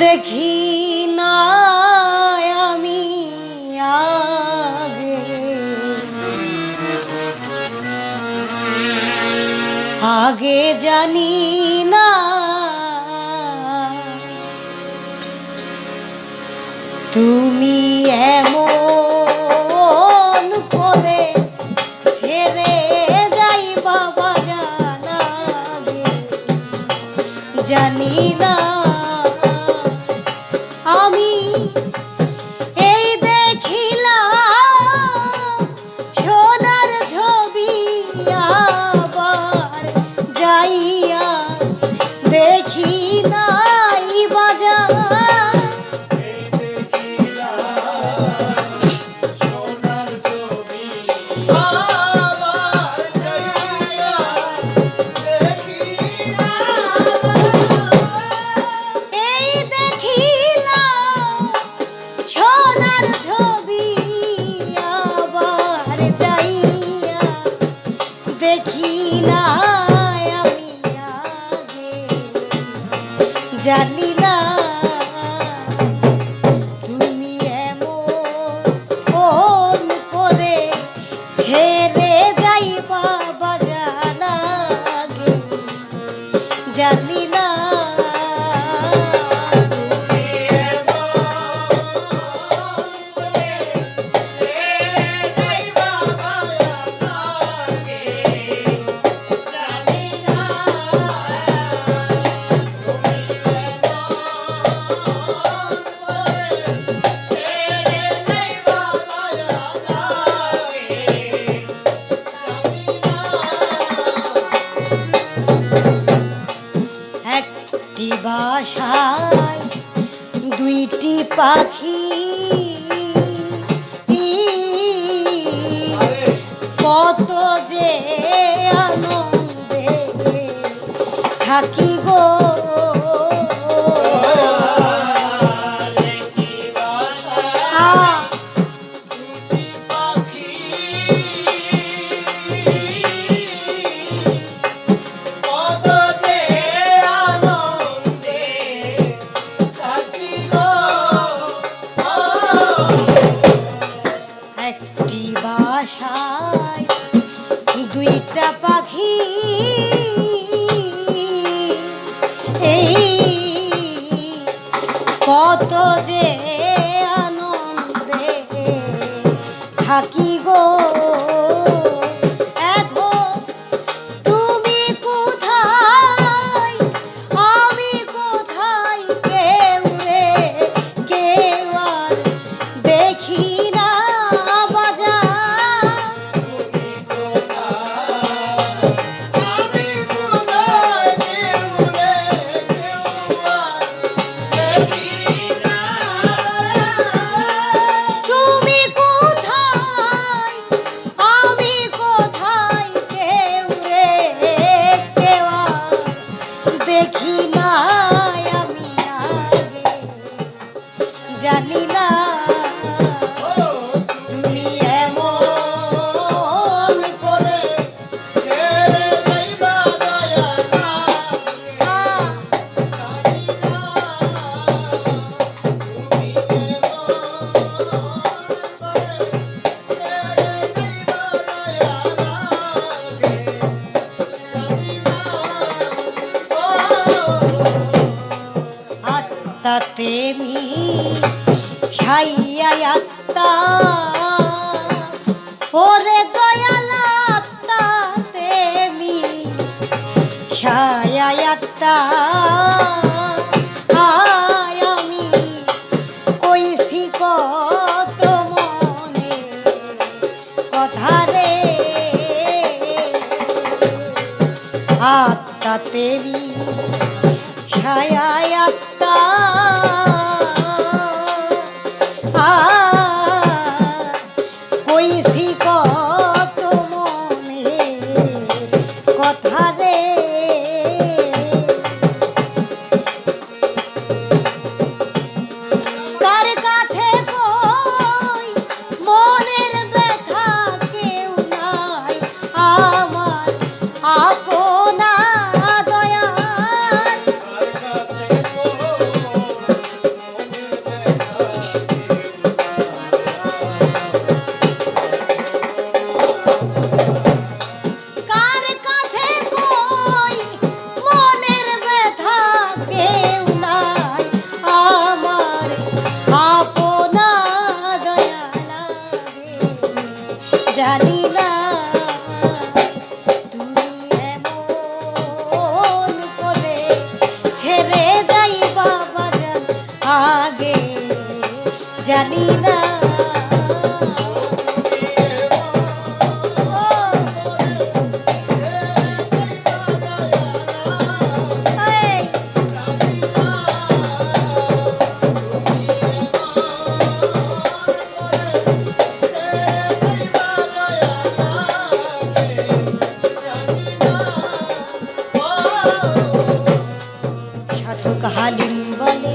দেখি না আমি আগে। আগে জানি না। তুমি এমন করে ছেড়ে যাই বাবা জানাবে। জানি না জানি না দুইটি পাখি। কত যে আনন্দে থাকি। দুইটা পাখি এই কত যে আনন্দে থাকি গো। দেখি না। আত্মাতে মি ছাইয়া আত্মা। ওরে দয়াল আত্মাতে মি ছায়া আত্মা। আয় আমি কইছি কত মনে কথা রে। আত্মাতে মি কইছি জানি না। সাধক হালিম বলে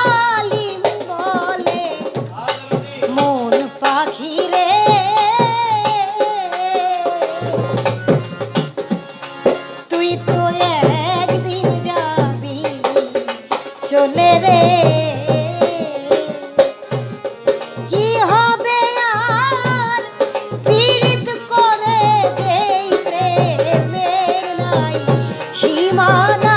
দোলে রে। কি হবে আর পীড়িত করে যেই প্রেমের নাই? সীমানা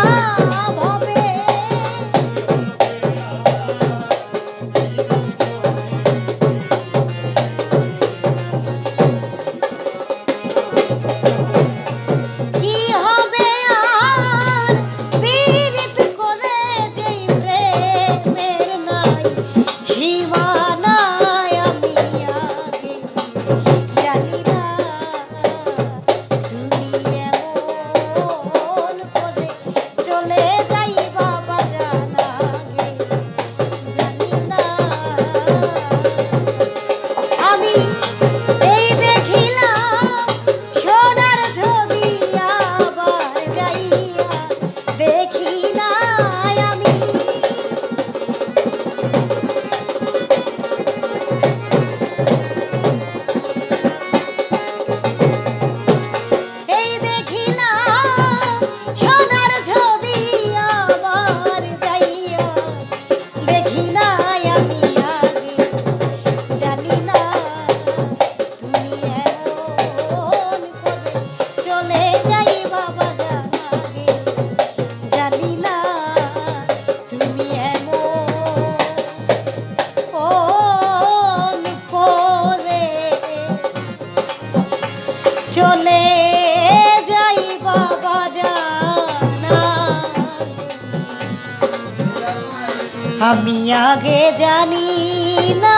हम आगे जानी ना